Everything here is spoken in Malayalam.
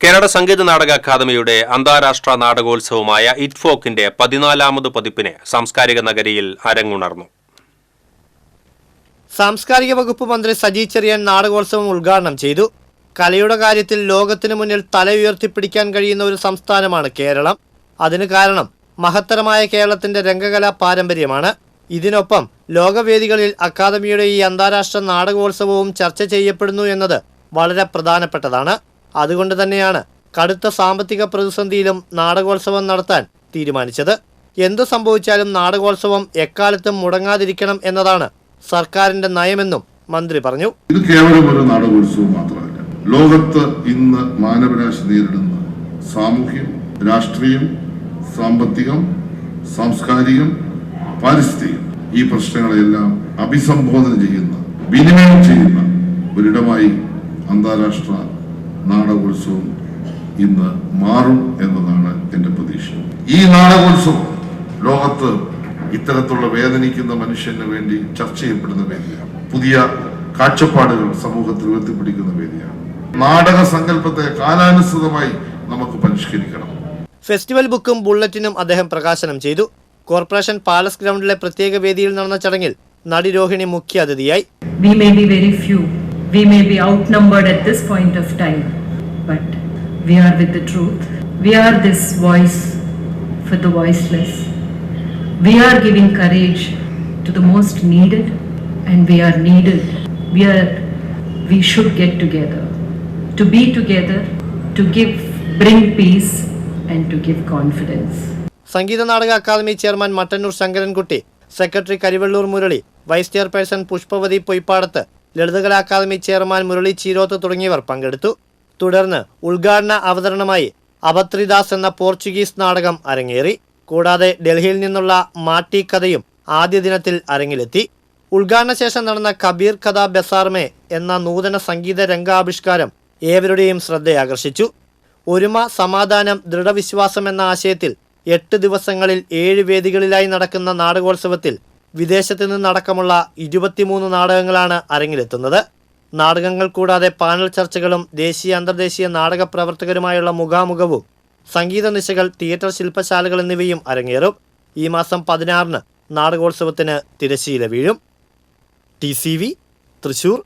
കേരള സംഗീത നാടക അക്കാദമിയുടെ അന്താരാഷ്ട്ര നാടകോത്സവമായ ഇറ്റ്ഫോക്കിന്റെ പതിനാലാമത് പതിപ്പിന് സാംസ്കാരിക നഗരിയിൽ അരങ്ങുണർന്നു. സാംസ്കാരിക വകുപ്പ് മന്ത്രി സജി ചെറിയൻ നാടകോത്സവം ഉദ്ഘാടനം ചെയ്തു. കലയുടെ കാര്യത്തിൽ ലോകത്തിനു മുന്നിൽ തല ഉയർത്തിപ്പിടിക്കാൻ കഴിയുന്ന ഒരു സംസ്ഥാനമാണ് കേരളം. അതിന് കാരണം മഹത്തരമായ കേരളത്തിന്റെ രംഗകലാ പാരമ്പര്യമാണ്. ഇതിനൊപ്പം ലോകവേദികളിൽ അക്കാദമിയുടെ ഈ അന്താരാഷ്ട്ര നാടകോത്സവവും ചർച്ച ചെയ്യപ്പെടുന്നു എന്നത് വളരെ പ്രധാനപ്പെട്ടതാണ്. അതുകൊണ്ട് തന്നെയാണ് കടുത്ത സാമ്പത്തിക പ്രതിസന്ധിയിലും നാടകോത്സവം നടത്താൻ തീരുമാനിച്ചത്. എന്തു സംഭവിച്ചാലും നാടകോത്സവം എക്കാലത്തും മുടങ്ങാതിരിക്കണം എന്നതാണ് സർക്കാരിന്റെ നയമെന്നും മന്ത്രി പറഞ്ഞു. ഇത് കേവലം ഒരു നാടകോത്സവം മാത്രമല്ല. ലോകത്ത് ഇന്ന് മാനവരാശി നേരിടുന്ന സാമൂഹ്യം രാഷ്ട്രീയം സാമ്പത്തികം സാംസ്കാരികം പാരിസ്ഥിതികം ഈ പ്രശ്നങ്ങളെല്ലാം അഭിസംബോധന ചെയ്യുന്ന വിനിമയം ചെയ്യുന്ന ഒരിടമായി അന്താരാഷ്ട്ര നാടകോത്സവം ഇന്ന് മാറും എന്നതാണ് എന്റെ പ്രതീക്ഷ. ഈ നാടകോത്സവം ലോകത്ത് ഇത്തരത്തിലുള്ള വേദനിക്കുന്ന മനുഷ്യന് വേണ്ടി ചർച്ച ചെയ്യപ്പെടുന്ന വേദിയാണ്. പുതിയ കാഴ്ചപ്പാടുകൾ സമൂഹത്തിൽ ഉയർത്തിപ്പിടിക്കുന്ന വേദിയാണ്. നാടക സങ്കല്പത്തെ കാലാനുസൃതമായി നമുക്ക് പരിഷ്കരിക്കണം. ഫെസ്റ്റിവൽ ബുക്കും ബുള്ളറ്റിനും അദ്ദേഹം പ്രകാശനം ചെയ്തു. കോർപ്പറേഷൻ പാലസ് ഗ്രൗണ്ടിലെ പ്രത്യേക വേദിയിൽ നടന്ന ചടങ്ങിൽ നടി രോഹിണി മുഖ്യ അതിഥിയായി We may be very few, we may be outnumbered at this point of time, but we are with the truth. We are this voice for the voiceless. We are giving courage to the most needed, and we are needed. We are, we should get together. To be together, to give, bring peace, and to give confidence. Sangeetha Nataka Akademi chairman Mattannur Sankarankutty secretary Karivellur Murali vice chairperson Pushpavathy Poyppadath Lalithakala Akademi chairman Murali Cheeroth തുടങ്ങിയവർ പങ്കെടുത്തു. തുടർന്ന് ഉദ്ഘാടന അവതരണമായി അപത്രിദാസ് എന്ന പോർച്ചുഗീസ് നാടകം അരങ്ങേറി. കൂടാതെ ഡൽഹിയിൽ നിന്നുള്ള മാട്ടി കഥയും ആദ്യ ദിനത്തിൽ അരങ്ങിലെത്തി. ഉദ്ഘാടന ശേഷം നടന്ന കബീർ കഥ ബസാർമേ എന്ന നൂതന സംഗീത രംഗാവിഷ്കാരം ഏവരുടെയും ശ്രദ്ധയാകർഷിച്ചു. ഒരുമ സമാധാനം ദൃഢവിശ്വാസം എന്ന ആശയത്തിൽ എട്ട് ദിവസങ്ങളിൽ ഏഴ് വേദികളിലായി നടക്കുന്ന നാടകോത്സവത്തിൽ വിദേശത്ത് നിന്നടക്കമുള്ള ഇരുപത്തിമൂന്ന് നാടകങ്ങളാണ് അരങ്ങിലെത്തുന്നത്. നാടകങ്ങൾ കൂടാതെ പാനൽ ചർച്ചകളും ദേശീയ അന്തർദേശീയ നാടക പ്രവർത്തകരുമായുള്ള മുഖാമുഖവും സംഗീത നിശകൾ തിയേറ്റർ ശില്പശാലകൾ എന്നിവയും അരങ്ങേറും. ഈ മാസം പതിനാറിന് നാടകോത്സവത്തിന് തിരശ്ശീല വീഴും. ടി തൃശൂർ